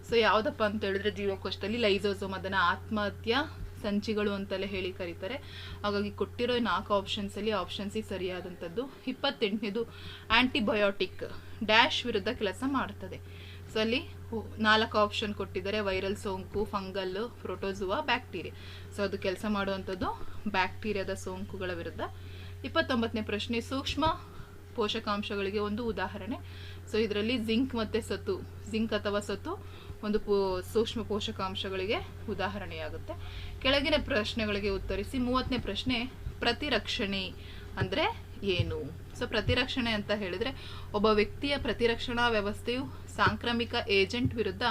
ಸೊ ಯಾವುದಪ್ಪ ಅಂತ ಹೇಳಿದ್ರೆ ಜೀವಕೋಶದಲ್ಲಿ ಲೈಸೋಸೋಮ್, ಅದನ್ನು ಆತ್ಮಹತ್ಯಾ ಸಂಚಿಗಳು ಅಂತಲೇ ಹೇಳಿ ಕರೀತಾರೆ. ಹಾಗಾಗಿ ಕೊಟ್ಟಿರೋ ನಾಲ್ಕು ಆಪ್ಷನ್ಸಲ್ಲಿ ಆಪ್ಷನ್ ಸಿ ಸರಿಯಾದಂಥದ್ದು. ಇಪ್ಪತ್ತೆಂಟನೇದು ಆ್ಯಂಟಿಬಯೋಟಿಕ್ ಡ್ಯಾಶ್ ವಿರುದ್ಧ ಕೆಲಸ ಮಾಡ್ತದೆ. ಅಲ್ಲಿ ನಾಲ್ಕು ಆಪ್ಷನ್ ಕೊಟ್ಟಿದ್ದಾರೆ. ವೈರಲ್ ಸೋಂಕು ಫಂಗಲ್ ಪ್ರೋಟೋಜುವಾ ಬ್ಯಾಕ್ಟೀರಿಯಾ. ಸೊ ಅದು ಕೆಲಸ ಮಾಡುವಂಥದ್ದು ಬ್ಯಾಕ್ಟೀರಿಯಾದ ಸೋಂಕುಗಳ ವಿರುದ್ಧ. ಇಪ್ಪತ್ತೊಂಬತ್ತನೇ ಪ್ರಶ್ನೆ, ಸೂಕ್ಷ್ಮ ಪೋಷಕಾಂಶಗಳಿಗೆ ಒಂದು ಉದಾಹರಣೆ. ಸೊ ಇದರಲ್ಲಿ ಜಿಂಕ್ ಮತ್ತು ಸತು ಜಿಂಕ್ ಅಥವಾ ಸತು ಒಂದು ಪೋ ಸೂಕ್ಷ್ಮ ಪೋಷಕಾಂಶಗಳಿಗೆ ಉದಾಹರಣೆಯಾಗುತ್ತೆ. ಕೆಳಗಿನ ಪ್ರಶ್ನೆಗಳಿಗೆ ಉತ್ತರಿಸಿ, ಮೂವತ್ತನೇ ಪ್ರಶ್ನೆ, ಪ್ರತಿರಕ್ಷಣೆ ಅಂದರೆ ಏನು? ಸೊ ಪ್ರತಿರಕ್ಷಣೆ ಅಂತ ಹೇಳಿದರೆ ಒಬ್ಬ ವ್ಯಕ್ತಿಯ ಪ್ರತಿರಕ್ಷಣಾ ವ್ಯವಸ್ಥೆಯು ಸಾಂಕ್ರಾಮಿಕ ಏಜೆಂಟ್ ವಿರುದ್ಧ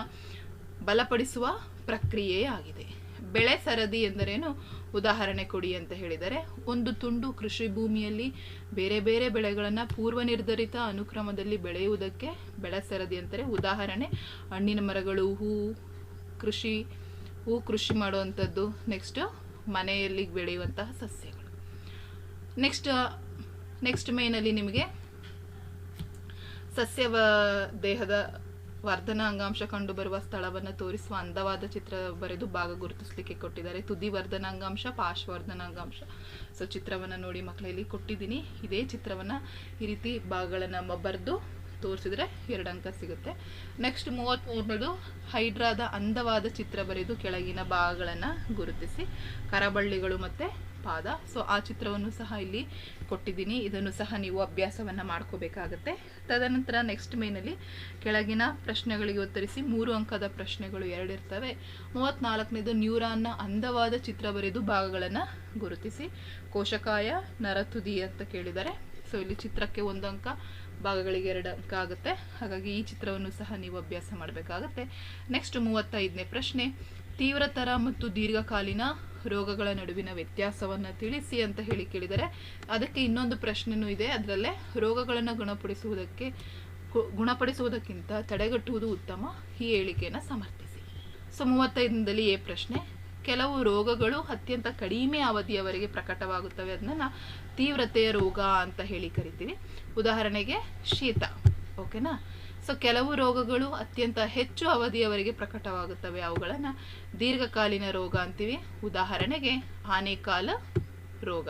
ಬಲಪಡಿಸುವ ಪ್ರಕ್ರಿಯೆಯಾಗಿದೆ ಬೆಳೆ ಸರದಿ ಎಂದರೇನು? ಉದಾಹರಣೆ ಕೊಡಿ ಅಂತ ಹೇಳಿದರೆ, ಒಂದು ತುಂಡು ಕೃಷಿ ಭೂಮಿಯಲ್ಲಿ ಬೇರೆ ಬೇರೆ ಬೆಳೆಗಳನ್ನು ಪೂರ್ವ ನಿರ್ಧರಿತ ಅನುಕ್ರಮದಲ್ಲಿ ಬೆಳೆಯುವುದಕ್ಕೆ ಬೆಳೆ ಸರದಿ ಅಂತಾರೆ. ಉದಾಹರಣೆ, ಹಣ್ಣಿನ ಮರಗಳು, ಹೂ, ಕೃಷಿ ಹೂ ಕೃಷಿ ಮಾಡುವಂಥದ್ದು. ನೆಕ್ಸ್ಟ್ ಮನೆಯಲ್ಲಿ ಬೆಳೆಯುವಂತಹ ಸಸ್ಯಗಳು. ನೆಕ್ಸ್ಟ್ ನೆಕ್ಸ್ಟ್ ಮೇನಲ್ಲಿ ನಿಮಗೆ ಸಸ್ಯವ ದೇಹದ ವರ್ಧನ ಅಂಗಾಂಶ ಕಂಡುಬರುವ ಸ್ಥಳವನ್ನು ತೋರಿಸುವ ಅಂದವಾದ ಚಿತ್ರ ಬರೆದು ಭಾಗ ಗುರುತಿಸಲಿಕ್ಕೆ ಕೊಟ್ಟಿದ್ದಾರೆ. ತುದಿ ವರ್ಧನ ಅಂಗಾಂಶ ವರ್ಧನಾಂಗಾಂಶ ಪಾರ್ಶ್ವವರ್ಧನಾಂಗಾಂಶ ಸೊ ಚಿತ್ರವನ್ನು ನೋಡಿ ಮಕ್ಕಳಲ್ಲಿ ಕೊಟ್ಟಿದ್ದೀನಿ. ಇದೇ ಚಿತ್ರವನ್ನು ಈ ರೀತಿ ಭಾಗಗಳನ್ನು ಬರೆದು ತೋರಿಸಿದ್ರೆ ಎರಡು ಅಂಕ ಸಿಗುತ್ತೆ. ನೆಕ್ಸ್ಟ್ ಮೂವತ್ತ್ಮೂರನೇದು ಹೈಡ್ರಾದ ಅಂದವಾದ ಚಿತ್ರ ಬರೆದು ಕೆಳಗಿನ ಭಾಗಗಳನ್ನು ಗುರುತಿಸಿ. ಕರಬಳ್ಳಿಗಳು ಮತ್ತು ಪಾದ. ಸೊ ಆ ಚಿತ್ರವನ್ನು ಸಹ ಇಲ್ಲಿ ಕೊಟ್ಟಿದ್ದೀನಿ. ಇದನ್ನು ಸಹ ನೀವು ಅಭ್ಯಾಸವನ್ನು ಮಾಡ್ಕೋಬೇಕಾಗತ್ತೆ. ತದನಂತರ ನೆಕ್ಸ್ಟ್ ಮೇನಲ್ಲಿ ಕೆಳಗಿನ ಪ್ರಶ್ನೆಗಳಿಗೆ ಉತ್ತರಿಸಿ, ಮೂರು ಅಂಕದ ಪ್ರಶ್ನೆಗಳು ಎರಡಿರ್ತವೆ. ಮೂವತ್ತ್ನಾಲ್ಕನೇದು ನ್ಯೂರಾನ್ನ ಅಂದವಾದ ಚಿತ್ರ ಬರೆದು ಭಾಗಗಳನ್ನು ಗುರುತಿಸಿ. ಕೋಶಕಾಯ ನರತುದಿ ಅಂತ ಕೇಳಿದ್ದಾರೆ ಸೊ ಇಲ್ಲಿ ಚಿತ್ರಕ್ಕೆ ಒಂದು ಅಂಕ, ಭಾಗಗಳಿಗೆ ಎರಡು ಅಂಕ ಆಗುತ್ತೆ. ಹಾಗಾಗಿ ಈ ಚಿತ್ರವನ್ನು ಸಹ ನೀವು ಅಭ್ಯಾಸ ಮಾಡಬೇಕಾಗತ್ತೆ. ನೆಕ್ಸ್ಟ್ ಮೂವತ್ತೈದನೇ ಪ್ರಶ್ನೆ. ತೀವ್ರತರ ಮತ್ತು ದೀರ್ಘಕಾಲೀನ ರೋಗಗಳ ನಡುವಿನ ವ್ಯತ್ಯಾಸವನ್ನು ತಿಳಿಸಿ ಅಂತ ಹೇಳಿ ಕೇಳಿದರೆ, ಅದಕ್ಕೆ ಇನ್ನೊಂದು ಪ್ರಶ್ನೆನೂ ಇದೆ. ಅದರಲ್ಲೇ ರೋಗಗಳನ್ನು ಗುಣಪಡಿಸುವುದಕ್ಕೆ ಗುಣಪಡಿಸುವುದಕ್ಕಿಂತ ತಡೆಗಟ್ಟುವುದು ಉತ್ತಮ ಈ ಹೇಳಿಕೆಯನ್ನು ಸಮರ್ಥಿಸಿ. ಸೊ ಮೂವತ್ತೈದಿನದಲ್ಲಿ ಎ ಪ್ರಶ್ನೆ, ಕೆಲವು ರೋಗಗಳು ಅತ್ಯಂತ ಕಡಿಮೆ ಅವಧಿಯವರೆಗೆ ಪ್ರಕಟವಾಗುತ್ತವೆ. ಅದನ್ನ ತೀವ್ರತೆಯ ರೋಗ ಅಂತ ಹೇಳಿ ಕರಿತೀವಿ. ಉದಾಹರಣೆಗೆ ಶೀತ, ಓಕೆನಾ? ಸೊ ಕೆಲವು ರೋಗಗಳು ಅತ್ಯಂತ ಹೆಚ್ಚು ಅವಧಿಯವರೆಗೆ ಪ್ರಕಟವಾಗುತ್ತವೆ. ಅವುಗಳನ್ನು ದೀರ್ಘಕಾಲೀನ ರೋಗ ಅಂತೀವಿ. ಉದಾಹರಣೆಗೆ ಆನೆಕಾಲ ರೋಗ.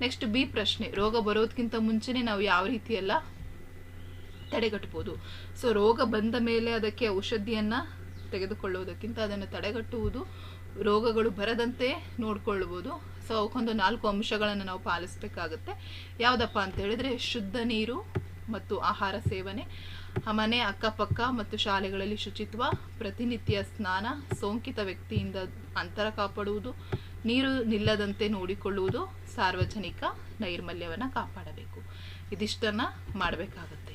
ನೆಕ್ಸ್ಟ್ ಬಿ ಪ್ರಶ್ನೆ. ರೋಗ ಬರೋದಕ್ಕಿಂತ ಮುಂಚೆನೇ ನಾವು ಯಾವ ರೀತಿ ಎಲ್ಲ ತಡೆಗಟ್ಟಬಹುದು ಸೊ ರೋಗ ಬಂದ ಮೇಲೆ ಅದಕ್ಕೆ ಔಷಧಿಯನ್ನು ತೆಗೆದುಕೊಳ್ಳುವುದಕ್ಕಿಂತ ಅದನ್ನು ತಡೆಗಟ್ಟುವುದು, ರೋಗಗಳು ಬರದಂತೆ ನೋಡಿಕೊಳ್ಳಬಹುದು ಸೊ ಅವಕ್ಕೊಂದು ನಾಲ್ಕು ಅಂಶಗಳನ್ನು ನಾವು ಪಾಲಿಸಬೇಕಾಗುತ್ತೆ. ಯಾವುದಪ್ಪ ಅಂತ ಹೇಳಿದ್ರೆ ಶುದ್ಧ ನೀರು ಮತ್ತು ಆಹಾರ ಸೇವನೆ. ಮನೆ ಅಕ್ಕಪಕ್ಕ ಮತ್ತು ಶಾಲೆಗಳಲ್ಲಿ ಶುಚಿತ್ವ, ಪ್ರತಿನಿತ್ಯ ಸ್ನಾನ, ಸೋಂಕಿತ ವ್ಯಕ್ತಿಯಿಂದ ಅಂತರ ಕಾಪಾಡುವುದು, ನೀರು ನಿಲ್ಲದಂತೆ ನೋಡಿಕೊಳ್ಳುವುದು, ಸಾರ್ವಜನಿಕ ನೈರ್ಮಲ್ಯವನ್ನು ಕಾಪಾಡಬೇಕು. ಇದಿಷ್ಟನ್ನು ಮಾಡಬೇಕಾಗುತ್ತೆ.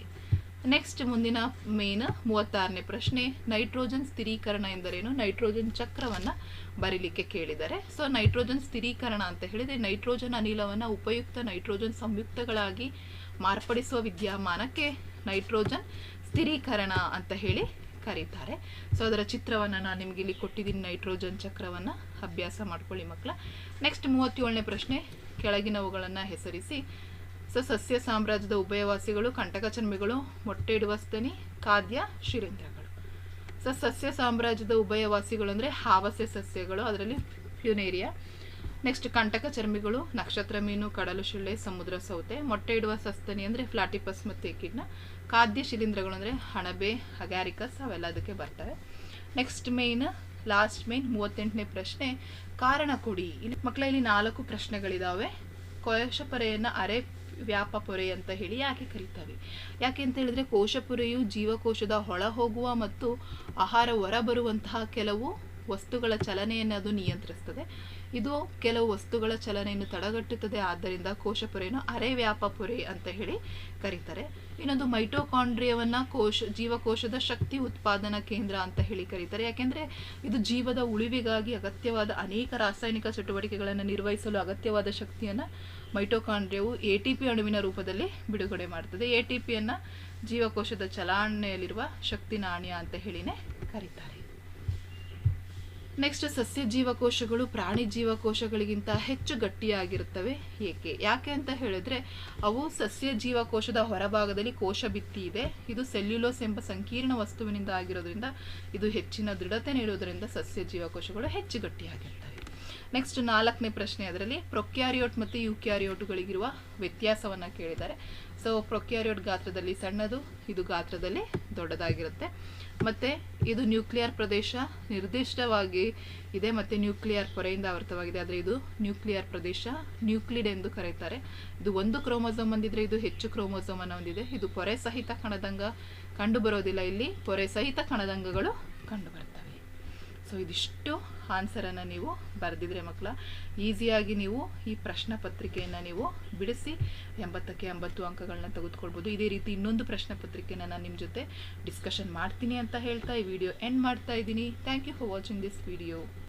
ನೆಕ್ಸ್ಟ್ ಮುಂದಿನ ಮೇನ್ ಮೂವತ್ತಾರನೇ ಪ್ರಶ್ನೆ ನೈಟ್ರೋಜನ್ ಸ್ಥಿರೀಕರಣ ಎಂದರೇನು? ನೈಟ್ರೋಜನ್ ಚಕ್ರವನ್ನು ಬರೀಲಿಕ್ಕೆ ಕೇಳಿದ್ದಾರೆ ಸೊ ನೈಟ್ರೋಜನ್ ಸ್ಥಿರೀಕರಣ ಅಂತ ಹೇಳಿದರೆ ನೈಟ್ರೋಜನ್ ಅನಿಲವನ್ನು ಉಪಯುಕ್ತ ನೈಟ್ರೋಜನ್ ಸಂಯುಕ್ತಗಳಾಗಿ ಮಾರ್ಪಡಿಸುವ ವಿದ್ಯಮಾನಕ್ಕೆ ನೈಟ್ರೋಜನ್ ಸ್ಥಿರೀಕರಣ ಅಂತ ಹೇಳಿ ಕರೀತಾರೆ. ಸೊ ಅದರ ಚಿತ್ರವನ್ನು ನಾನು ನಿಮಗೆ ಇಲ್ಲಿ ಕೊಟ್ಟಿದ್ದೀನಿ, ನೈಟ್ರೋಜನ್ ಚಕ್ರವನ್ನು. ಅಭ್ಯಾಸ ಮಾಡ್ಕೊಳ್ಳಿ ಮಕ್ಕಳ ನೆಕ್ಸ್ಟ್ ಮೂವತ್ತೇಳನೇ ಪ್ರಶ್ನೆ, ಕೆಳಗಿನವುಗಳನ್ನು ಹೆಸರಿಸಿ. ಸೊ ಸಸ್ಯ ಸಾಮ್ರಾಜ್ಯದ ಉಭಯವಾಸಿಗಳು ಕಂಟಕಚರ್ಮಿಗಳು ಮೊಟ್ಟೆ ಇಡುವ ಸ್ತನಿ ಖಾದ್ಯ ಶಿಲೀಂಧ್ರಗಳು ಸೊ ಸಸ್ಯ ಸಾಮ್ರಾಜ್ಯದ ಉಭಯವಾಸಿಗಳು ಅಂದರೆ ಹಾವಸ್ಯ ಸಸ್ಯಗಳು, ಅದರಲ್ಲಿ ಫ್ಯುನೇರಿಯಾ ನೆಕ್ಸ್ಟ್ ಕಂಟಕ ಚರ್ಮಿಗಳು, ನಕ್ಷತ್ರ ಮೀನು, ಕಡಲು ಶಿಳ್ಳೆ ಸಮುದ್ರ ಸೌತೆ, ಮೊಟ್ಟೆ ಇಡುವ ಸಸ್ತನಿ ಅಂದರೆ ಫ್ಲಾಟಿಪಸ್ ಮತ್ತು ಎಕಿಡ್ನ ಖಾದ್ಯ ಶಿಲೀಂಧ್ರಗಳು ಅಂದರೆ ಹಣಬೆ ಅಗ್ಯಾರಿಕಸ್ ಅವೆಲ್ಲ ಅದಕ್ಕೆ ಬರ್ತವೆ. ನೆಕ್ಸ್ಟ್ ಮೇನ್ ಲಾಸ್ಟ್ ಮೇನ್ ಮೂವತ್ತೆಂಟನೇ ಪ್ರಶ್ನೆ, ಕಾರಣ ಕೊಡಿ. ಇಲ್ಲಿ ಮಕ್ಕಳ, ಇಲ್ಲಿ ನಾಲ್ಕು ಪ್ರಶ್ನೆಗಳಿದಾವೆ. ಕೋಶಪೊರೆಯನ್ನು ಅರೆ ವ್ಯಾಪ ಪೊರೆ ಅಂತ ಹೇಳಿ ಯಾಕೆ ಕರೀತಾರೆ ಯಾಕೆ ಅಂತ ಹೇಳಿದ್ರೆ ಕೋಶಪೊರೆಯು ಜೀವಕೋಶದ ಹೊಳ ಹೋಗುವ ಮತ್ತು ಆಹಾರ ಹೊರಬರುವಂತಹ ಕೆಲವು ವಸ್ತುಗಳ ಚಲನೆಯನ್ನು ಅದು ನಿಯಂತ್ರಿಸ್ತದೆ. ಇದು ಕೆಲವು ವಸ್ತುಗಳ ಚಲನೆಯನ್ನು ತಡೆಗಟ್ಟುತ್ತದೆ, ಆದ್ದರಿಂದ ಕೋಶಪೊರೆಯನ್ನು ಅರೆ ವ್ಯಾಪ ಪೊರೆ ಅಂತ ಹೇಳಿ ಕರೀತಾರೆ. ಇನ್ನೊಂದು ಮೈಟೋಕಾಂಡ್ರಿಯವನ್ನು ಕೋಶ, ಜೀವಕೋಶದ ಶಕ್ತಿ ಉತ್ಪಾದನಾ ಕೇಂದ್ರ ಅಂತ ಹೇಳಿ ಕರೀತಾರೆ. ಯಾಕೆಂದರೆ ಇದು ಜೀವದ ಉಳಿವಿಗಾಗಿ ಅಗತ್ಯವಾದ ಅನೇಕ ರಾಸಾಯನಿಕ ಚಟುವಟಿಕೆಗಳನ್ನು ನಿರ್ವಹಿಸಲು ಅಗತ್ಯವಾದ ಶಕ್ತಿಯನ್ನು ಮೈಟೋಕಾಂಡ್ರಿಯವು ಎ ಟಿ ಪಿ ಅಣುವಿನ ರೂಪದಲ್ಲಿ ಬಿಡುಗಡೆ ಮಾಡ್ತದೆ. ಎ ಟಿ ಪಿಯನ್ನು ಜೀವಕೋಶದ ಚಲಾವಣೆಯಲ್ಲಿರುವ ಶಕ್ತಿ ನಾಣ್ಯ ಅಂತ ಹೇಳಿನೇ ಕರೀತಾರೆ. ನೆಕ್ಸ್ಟ್ ಸಸ್ಯ ಜೀವಕೋಶಗಳು ಪ್ರಾಣಿ ಜೀವಕೋಶಗಳಿಗಿಂತ ಹೆಚ್ಚು ಗಟ್ಟಿಯಾಗಿರುತ್ತವೆ. ಏಕೆ? ಯಾಕೆ ಅಂತ ಹೇಳಿದ್ರೆ ಅವು ಸಸ್ಯ ಜೀವಕೋಶದ ಹೊರಭಾಗದಲ್ಲಿ ಕೋಶ ಭಿತ್ತಿ ಇದೆ. ಇದು ಸೆಲ್ಯುಲೋಸ್ ಎಂಬ ಸಂಕೀರ್ಣ ವಸ್ತುವಿನಿಂದ ಆಗಿರೋದ್ರಿಂದ ಇದು ಹೆಚ್ಚಿನ ದೃಢತೆ ನೀಡುವುದರಿಂದ ಸಸ್ಯ ಜೀವಕೋಶಗಳು ಹೆಚ್ಚು ಗಟ್ಟಿಯಾಗಿರ್ತವೆ. ನೆಕ್ಸ್ಟ್ ನಾಲ್ಕನೇ ಪ್ರಶ್ನೆ ಅದರಲ್ಲಿ ಪ್ರೊಕ್ಯಾರಿಯೋಟ್ ಮತ್ತು ಯುಕ್ಯಾರಿಯೋಟ್ಗಳಿಗಿರುವ ವ್ಯತ್ಯಾಸವನ್ನು ಕೇಳಿದ್ದಾರೆ. ಸೊ ಪ್ರೊಕ್ಯಾರಿಯೋಟ್ ಗಾತ್ರದಲ್ಲಿ ಸಣ್ಣದು, ಇದು ಗಾತ್ರದಲ್ಲಿ ದೊಡ್ಡದಾಗಿರುತ್ತೆ. ಮತ್ತು ಇದು ನ್ಯೂಕ್ಲಿಯರ್ ಪ್ರದೇಶ ನಿರ್ದಿಷ್ಟವಾಗಿ ಇದೆ, ಮತ್ತು ನ್ಯೂಕ್ಲಿಯರ್ ಪೊರೆಯಿಂದ ಆವೃತವಾಗಿದೆ ಆದರೆ ಇದು ನ್ಯೂಕ್ಲಿಯರ್ ಪ್ರದೇಶ ನ್ಯೂಕ್ಲಿಡ್ ಎಂದು ಕರೀತಾರೆ. ಇದು ಒಂದು ಕ್ರೋಮೋಸೋಮ್ ಹೊಂದಿದ್ರೆ ಇದು ಹೆಚ್ಚು ಕ್ರೋಮೋಸೋಮನ್ನು ಹೊಂದಿದೆ. ಇದು ಪೊರೆ ಸಹಿತ ಕಣದಂಗ ಕಂಡುಬರೋದಿಲ್ಲ ಇಲ್ಲಿ. ಪೊರೆ ಸಹಿತ ಕಣದಂಗಗಳು ಕಂಡು ಬರ್ತವೆ ಸೊ ಇದಿಷ್ಟು ಆನ್ಸರನ್ನು ನೀವು ಬರೆದಿದ್ರೆ ಮಕ್ಕಳ, ಈಸಿಯಾಗಿ ನೀವು ಈ ಪ್ರಶ್ನೆ ಪತ್ರಿಕೆಯನ್ನು ನೀವು ಬಿಡಿಸಿ ಎಂಬತ್ತಕ್ಕೆ ಎಂಬತ್ತು ಅಂಕಗಳನ್ನ ತೆಗೆದುಕೊಳ್ಬೋದು. ಇದೇ ರೀತಿ ಇನ್ನೊಂದು ಪ್ರಶ್ನೆ ಪತ್ರಿಕೆಯನ್ನು ನಾನು ನಿಮ್ಮ ಜೊತೆ ಡಿಸ್ಕಷನ್ ಮಾಡ್ತೀನಿ ಅಂತ ಹೇಳ್ತಾ ಈ ವಿಡಿಯೋ ಎಂಡ್ ಮಾಡ್ತಾ ಇದ್ದೀನಿ. Thank you for watching this video